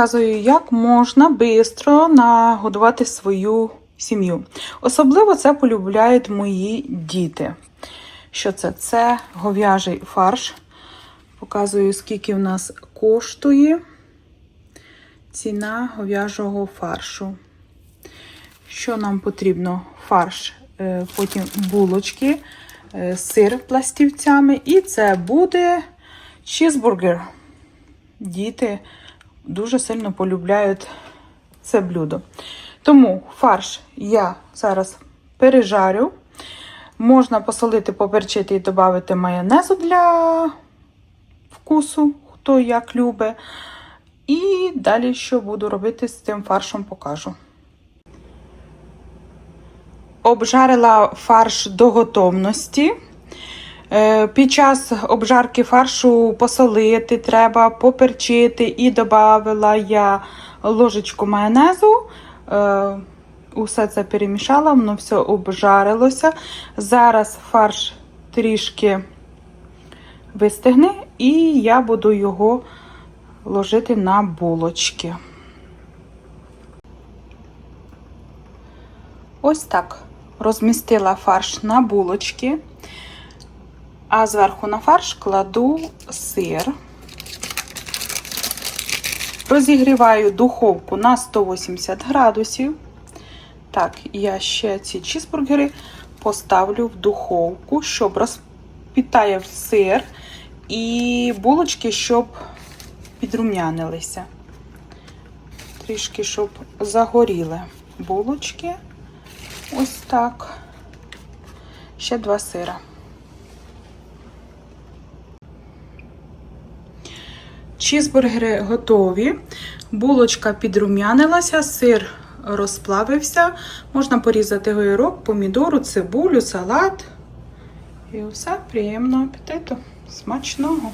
показую, як можна швидко нагодувати свою сім'ю. Особливо це полюбляють мої діти. Що це? Це говяжий фарш. Показую, скільки в нас коштує ціна говяжого фаршу. Що нам потрібно? Фарш, е, потім булочки, е, сир пластівцями, і це буде чізбургер. Діти дуже сильно полюбляють це блюдо. Тому фарш я зараз пережарю. Можна посолити, поперчити і додати майонезу для вкусу, хто як любить. І далі, що буду робити з цим фаршем, покажу. Обжарила фарш до готовності. Е, Під час обжарки фаршу посолити треба, поперчити і додала я ложечку майонезу. Е, Усе це перемішала, воно все обжарилося. Зараз фарш трішки вистигне, і я буду його ложити на булочки. Ось так розмістила фарш на булочки, а зверху на фарш кладу сир. Розігріваю духовку на 180 градусів. Так, я ще ці чізбургери поставлю в духовку, щоб розпітає сир і булочки, щоб підрум'янилися. Трішки, щоб загоріли булочки. Ось так. Ще два сира. Чізбургери готові. Булочка підрум'янилася, сир розплавився. Можна порізати гойрок, помідору, цибулю, салат. І все, приємного апетиту. Смачного!